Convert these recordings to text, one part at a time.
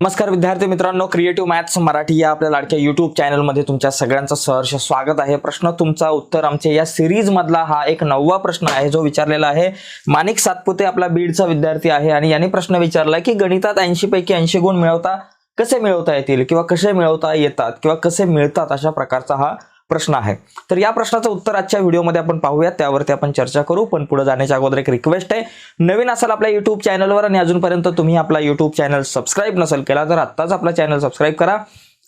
नमस्कार विद्यार्थी मित्रांनो क्रिएटिव्ह मॅथ्स मराठी या आपल्या लाडक्या युट्यूब चॅनलमध्ये तुमच्या सगळ्यांचं सहर्ष स्वागत आहे. प्रश्न तुमचा उत्तर आमच्या या सिरीज मधला हा एक नववा प्रश्न आहे जो विचारलेला आहे. माणिक सातपुते आपला बीडचा विद्यार्थी आहे आणि याने प्रश्न विचारला की गणितात ऐंशी पैकी ऐंशी गुण मिळवता कसे मिळवता येतील? किंवा कसे मिळवता येतात? किंवा कसे मिळतात? अशा प्रकारचा हा प्रश्न आहे. तर या प्रश्नाचं उत्तर आजच्या व्हिडिओमध्ये आपण पाहूयात. त्यावरती आपण चर्चा करू. पण पुढे जाण्याच्या अगोदर एक रिक्वेस्ट आहे. नवीन असाल आपल्या युट्यूब चॅनलवर आणि अजूनपर्यंत तुम्ही आपला युट्यूब चॅनल सबस्क्राईब नसेल केला तर आत्ताच आपला चॅनल सबस्क्राईब करा.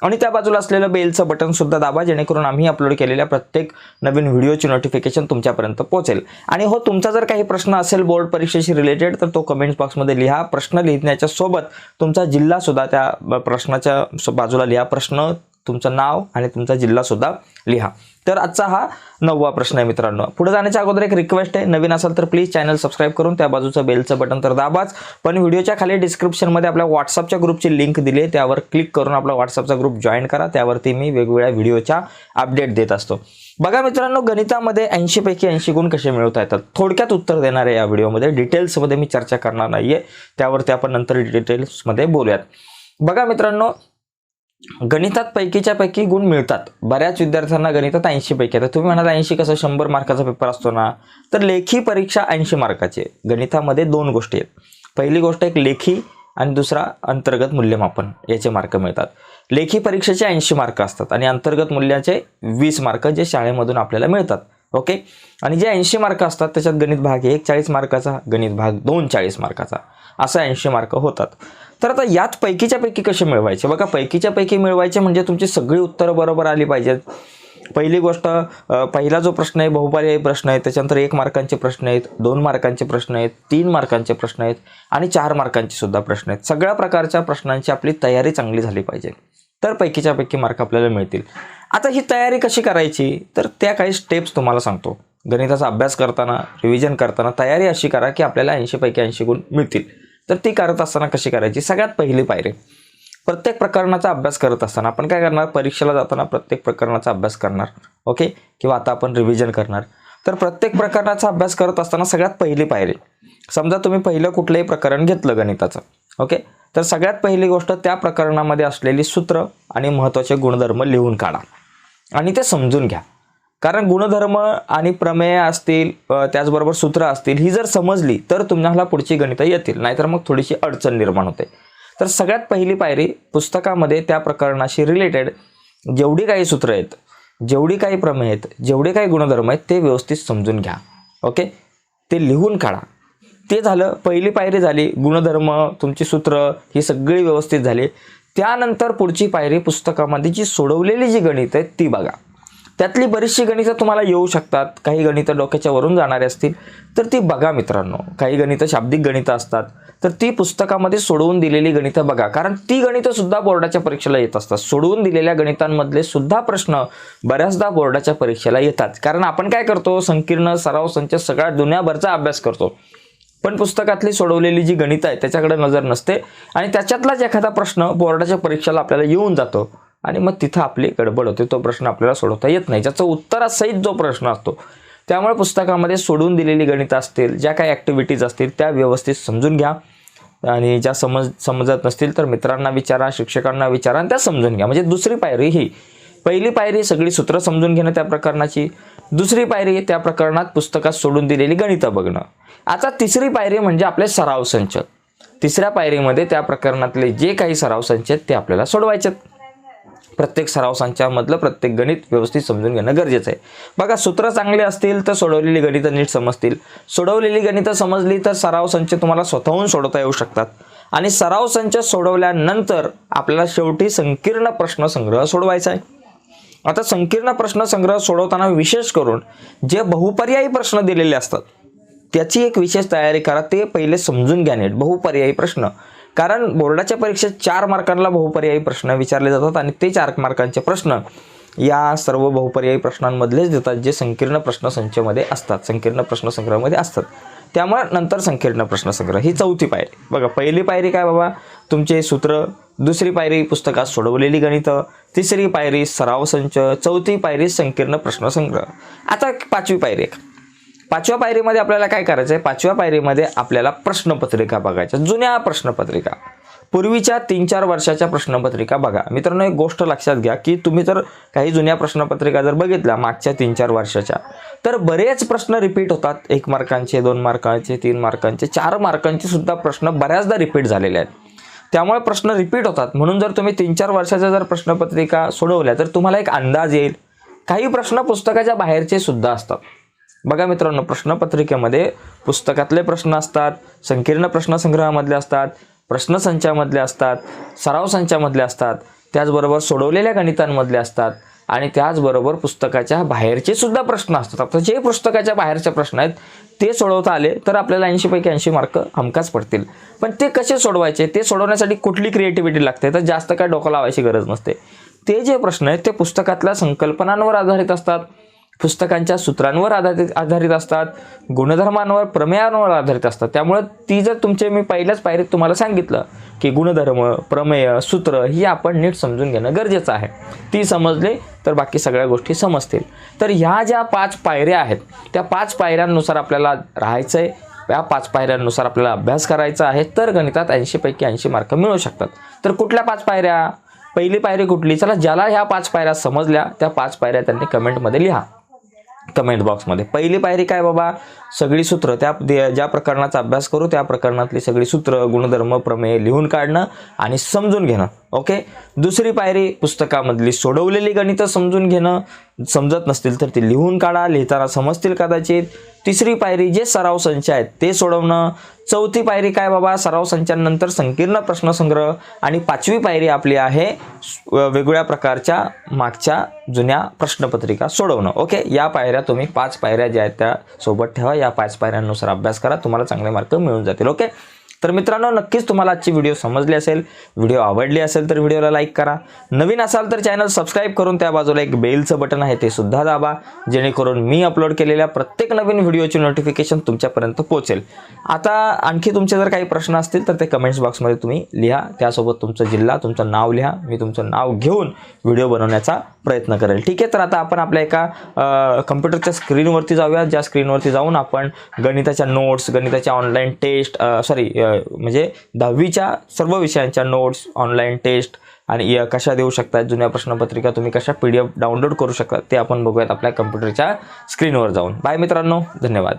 आणि त्या बाजूला असलेलं बेलचं बटन सुद्धा दाबा जेणेकरून आम्ही अपलोड केलेल्या प्रत्येक नवीन व्हिडिओची नोटिफिकेशन तुमच्यापर्यंत पोहोचेल. आणि हो तुमचा जर काही प्रश्न असेल बोर्ड परीक्षेशी रिलेटेड तर तो कमेंट्स बॉक्समध्ये लिहा. प्रश्न लिहिण्याच्या सोबत तुमचा जिल्हा सुद्धा त्या प्रश्नाच्या बाजूला लिहा. प्रश्न तुमचं नाव आणि तुमचा जिल्हासुद्धा लिहा. तर आजचा हा नववा प्रश्न आहे मित्रांनो. पुढे जाण्याच्या अगोदर एक रिक्वेस्ट आहे. नवीन असाल तर प्लीज चॅनल सबस्क्राईब करून त्या बाजूचं बेलचं बटन तर दाबाच. पण व्हिडिओच्या खाली डिस्क्रिप्शनमध्ये आपल्या व्हॉट्सअपच्या ग्रुपची लिंक दिली आहे. त्यावर क्लिक करून आपला व्हॉट्सअपचा ग्रुप जॉईन करा. त्यावरती मी वेगवेगळ्या व्हिडिओच्या अपडेट देत असतो. बघा मित्रांनो गणितामध्ये ऐंशीपैकी ऐंशी गुण कसे मिळवता येतात? थोडक्यात उत्तर देणार आहे या व्हिडिओमध्ये डिटेल्समध्ये मी चर्चा करणार नाही आहे त्यावरती आपण नंतर डिटेल्समध्ये बोलूयात. बघा मित्रांनो गणितात पैकीच्या पैकी गुण मिळतात. बऱ्याच विद्यार्थ्यांना गणितात ऐंशी पैकी आता तुम्ही म्हणाल ऐंशी कसं? शंभर मार्काचा पेपर असतो ना? तर लेखी परीक्षा ऐंशी मार्काची गणितामध्ये दोन गोष्टी आहेत. पहिली गोष्ट एक लेखी आणि दुसरा अंतर्गत मूल्यमापन. याचे मार्क मिळतात. लेखी परीक्षेचे ऐंशी मार्क असतात आणि अंतर्गत मूल्याचे वीस मार्क जे शाळेमधून आपल्याला मिळतात. ओके? आणि जे ऐंशी मार्क असतात त्याच्यात गणित भाग एक चाळीस मार्काचा गणित भाग दोन चाळीस मार्काचा. असं ऐंशी मार्क होतात. तर आता यात पैकीच्या पैकी कसे मिळवायचे? बघा पैकीच्या पैकी मिळवायचे म्हणजे तुमची सगळी उत्तरं बरोबर आली पाहिजेत. पहिली गोष्ट पहिला जो प्रश्न आहे बहुपर्यायी प्रश्न आहे त्याच्यानंतर एक मार्कांचे प्रश्न आहेत दोन मार्कांचे प्रश्न आहेत तीन मार्कांचे प्रश्न आहेत आणि चार मार्कांचे सुद्धा प्रश्न आहेत. सगळ्या प्रकारच्या प्रश्नांची आपली तयारी चांगली झाली पाहिजे. तर पैकीच्या पैकी मार्क आपल्याला मिळतील. आता ही तयारी कशी करायची? तर त्या काही स्टेप्स तुम्हाला सांगतो. गणिताचा अभ्यास करताना रिव्हिजन करताना तयारी अशी करा की आपल्याला ऐंशी पैकी ऐंशी गुण मिळतील. तर ती करत असताना कशी करायची? सगळ्यात पहिली पायरी. प्रत्येक प्रकरणाचा अभ्यास करत असताना आपण काय करणार? परीक्षेला जाताना प्रत्येक प्रकरणाचा अभ्यास करणार. ओके? किंवा आता आपण रिव्हिजन करणार. तर प्रत्येक प्रकरणाचा अभ्यास करत असताना सगळ्यात पहिली पायरी. समजा तुम्ही पहिलं कुठलंही प्रकरण घेतलं गणिताचं. ओके? तर सगळ्यात पहिली गोष्ट त्या प्रकरणामध्ये असलेली सूत्र आणि महत्त्वाचे गुणधर्म लिहून काढा. आणि ते समजून घ्या. कारण गुणधर्म आणि प्रमेय असतील त्याचबरोबर सूत्र असतील ही जर समजली तर तुम्हाला पुढची गणितं येतील. नाहीतर मग थोडीशी अडचण निर्माण होते. तर सगळ्यात पहिली पायरी पुस्तकामध्ये त्या प्रकरणाशी रिलेटेड जेवढी काही सूत्र आहेत जेवढी काही प्रमेय आहेत जेवढे काही गुणधर्म आहेत ते व्यवस्थित समजून घ्या. ओके? ते लिहून काढा. ते झालं पहिली पायरी झाली गुणधर्म तुमची सूत्र ही सगळी व्यवस्थित झाली. त्यानंतर पुढची पायरी पुस्तकामध्ये जी सोडवलेली जी गणित आहेत ती बघा. त्यातली बरीचशी गणितं तुम्हाला येऊ शकतात. काही गणितं डोक्याच्या वरून जाणारे असतील. तर ती बघा मित्रांनो. काही गणितं शाब्दिक गणितं असतात. तर ती पुस्तकामध्ये सोडवून दिलेली गणितं बघा. कारण ती गणितं सुद्धा बोर्डाच्या परीक्षेला येत असतात. सोडवून दिलेल्या गणितांमधले सुद्धा प्रश्न बऱ्याचदा बोर्डाच्या परीक्षेला येतात. कारण आपण काय करतो? संकीर्ण सराव संच सगळ्या दुनियाभरचा अभ्यास करतो. पण पुस्तकातली सोडवलेली जी गणितं आहे त्याच्याकडे नजर नसते. आणि त्याच्यातलाच एखादा प्रश्न बोर्डाच्या परीक्षेला आपल्याला येऊन जातो. आणि मग तिथं आपली गडबड होते. तो प्रश्न आपल्याला सोडवता येत नाही. ज्याचं उत्तरासहित जो प्रश्न असतो त्यामुळे पुस्तकामध्ये सोडून दिलेली गणितं असतील ज्या काही ॲक्टिव्हिटीज असतील त्या व्यवस्थित समजून घ्या. आणि ज्या समज समजत नसतील तर मित्रांना विचारा शिक्षकांना विचारा आणि त्या समजून घ्या. म्हणजे दुसरी पायरी ही. पहिली पायरी सगळी सूत्र समजून घेणं त्या प्रकरणाची. दुसरी पायरी त्या प्रकरणात पुस्तकात सोडून दिलेली गणितं बघणं. आता तिसरी पायरी म्हणजे आपले सराव संच. तिसऱ्या पायरीमध्ये त्या प्रकरणातले जे काही सराव संच आहेत ते आपल्याला सोडवायचे आहेत. प्रत्येक सराव संचामधलं प्रत्येक गणित व्यवस्थित समजून घेणं गरजेचं आहे. बघा सूत्र चांगले असतील तर सोडवलेली गणितं नीट समजतील. सोडवलेली गणितं समजली तर सराव संच तुम्हाला स्वतःहून सोडवता येऊ शकतात. आणि सराव संच सोडवल्यानंतर आपल्याला शेवटी संकीर्ण प्रश्न संग्रह सोडवायचा आहे. आता संकीर्ण प्रश्न संग्रह सोडवताना विशेष करून जे बहुपर्यायी प्रश्न दिलेले असतात त्याची एक विशेष तयारी करा ते पहिले समजून घ्या नीट. बहुपर्यायी प्रश्न. कारण बोर्डाच्या परीक्षेत चार मार्कांना बहुपर्यायी प्रश्न विचारले जातात आणि ते चार मार्कांचे प्रश्न या सर्व बहुपर्यायी प्रश्नांमधलेच देतात जे संकीर्ण प्रश्नसंचमध्ये असतात संकीर्ण प्रश्नसंग्रहामध्ये असतात. त्यामुळे नंतर संकीर्ण प्रश्नसंग्रह. ही चौथी पायरी. बघा पहिली पायरी काय बाबा? तुमचे सूत्र दुसरी पायरी पुस्तकात सोडवलेली गणितं तिसरी पायरी सराव संच चौथी पायरी संकीर्ण प्रश्नसंग्रह. आता पाचवी पायरी एक. पाचव्या पायरीमध्ये आपल्याला काय करायचं आहे पाचव्या पायरीमध्ये आपल्याला प्रश्नपत्रिका बघायच्या. जुन्या प्रश्नपत्रिका. पूर्वीच्या तीन चार वर्षाच्या प्रश्नपत्रिका बघा. मित्रांनो एक गोष्ट लक्षात घ्या की तुम्ही जर काही जुन्या प्रश्नपत्रिका जर बघितल्या मागच्या तीन चार वर्षाच्या तर बरेच प्रश्न रिपीट होतात. एक मार्कांचे दोन मार्कांचे तीन मार्कांचे चार मार्कांचे सुद्धा प्रश्न बऱ्याचदा रिपीट झालेले आहेत. त्यामुळे प्रश्न रिपीट होतात. म्हणून जर तुम्ही तीन चार वर्षाच्या जर प्रश्नपत्रिका सोडवल्या तर तुम्हाला एक अंदाज येईल. काही प्रश्न पुस्तकाच्या बाहेरचे सुद्धा असतात. बघा मित्रांनो प्रश्नपत्रिकेमध्ये पुस्तकातले प्रश्न असतात संकीर्ण प्रश्नसंग्रहामधले असतात प्रश्नसंचामधले असतात सराव संचामधले असतात त्याचबरोबर सोडवलेल्या गणितांमधले असतात आणि त्याचबरोबर पुस्तकाच्या बाहेरचे सुद्धा प्रश्न असतात. आता जे पुस्तकाच्या बाहेरचे प्रश्न आहेत ते सोडवता आले तर आपल्याला ऐंशीपैकी ऐंशी मार्क हमखास पडतील. पण ते कसे सोडवायचे? ते सोडवण्यासाठी कुठली क्रिएटिव्हिटी लागते? तर जास्त काय डोकं लावायची गरज नसते. ते जे प्रश्न आहेत ते पुस्तकातल्या संकल्पनांवर आधारित असतात. पुस्तकांच्या सूत्रांवर आधारित आधारित असतात गुणधर्मांवर प्रमेयांवर आधारित असतात. त्यामुळे ती जर तुमचे मी पहिल्याच पायरीत तुम्हाला सांगितलं की गुणधर्म प्रमेय सूत्र ही आपण नीट समजून घेणं गरजेचं आहे. ती समजली तर बाकी सगळ्या गोष्टी समजतील. तर ह्या ज्या पाच पायऱ्या आहेत त्या पाच पायऱ्यांनुसार आपल्याला राहायचं आहे या पाच पायऱ्यांनुसार आपल्याला अभ्यास करायचा आहे तर गणितात ऐंशीपैकी ऐंशी मार्क मिळू शकतात. तर कुठल्या पाच पायऱ्या? पहिली पायरी कुठली? चला ज्याला ह्या पाच पायऱ्या समजल्या त्या पाच पायऱ्या त्यांनी कमेंटमध्ये लिहा. कमेंट बॉक्समध्ये पहिली पायरी काय बाबा? सगळी सूत्र त्या दे- ज्या प्रकरणाचा अभ्यास करू त्या प्रकरणातली सगळी सूत्र गुणधर्म प्रमेय लिहून काढणं आणि समजून घेणं. ओके? दुसरी पायरी पुस्तकामधली सोडवलेली गणितं समजून घेणं. समजत नसतील तर ती लिहून काढा. लिहिताना समजतील कदाचित. तिसरी पायरी जे सराव संच आहेत ते सोडवणं. चौथी पायरी काय बाबा? सराव संचानंतर संकीर्ण प्रश्नसंग्रह. आणि पाचवी पायरी आपली आहे वेगवेगळ्या प्रकारच्या मागच्या जुन्या प्रश्नपत्रिका सोडवणं. ओके? या पायऱ्या तुम्ही पाच पायऱ्या ज्या आहेत त्या सोबत ठेवा. या पाच पायऱ्यांनुसार अभ्यास करा. तुम्हाला चांगले मार्क मिळून जातील. ओके? तर मित्रांनो नक्कीच तुम्हाला आजची व्हिडिओ समजली असेल. व्हिडिओ आवडली असेल तर व्हिडिओला लाईक करा. नवीन असाल तर चॅनल सबस्क्राईब करून त्या बाजूला एक बेलचं बटन आहे ते सुद्धा दाबा जेणेकरून मी अपलोड केलेल्या प्रत्येक नवीन व्हिडिओची नोटिफिकेशन तुमच्यापर्यंत पोहोचेल. आता आणखी तुमचे जर काही प्रश्न असतील तर ते कमेंट्स बॉक्समध्ये तुम्ही लिहा. त्यासोबत तुमचा जिल्हा तुमचं नाव लिहा. मी तुमचं नाव घेऊन व्हिडिओ बनवण्याचा प्रयत्न करेल. ठीक आहे तर आता आपण आपल्या एका कम्प्युटरच्या स्क्रीनवरती जाऊया. ज्या स्क्रीनवरती जाऊन आपण गणिताच्या नोट्स गणिताच्या ऑनलाईन टेस्ट सॉरी म्हणजे दहावीच्या सर्व विषयांच्या नोट्स ऑनलाईन टेस्ट आणि कशा देऊ शकतात जुन्या प्रश्नपत्रिका तुम्ही कशा पी डी एफ डाउनलोड करू शकता ते आपण बघूयात आपल्या कम्प्युटरच्या स्क्रीनवर जाऊन. बाय मित्रांनो धन्यवाद.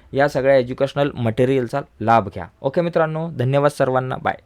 या सगळ्या एज्युकेशनल मटेरियलचा लाभ घ्या. ओके मित्रांनो धन्यवाद सर्वांना. बाय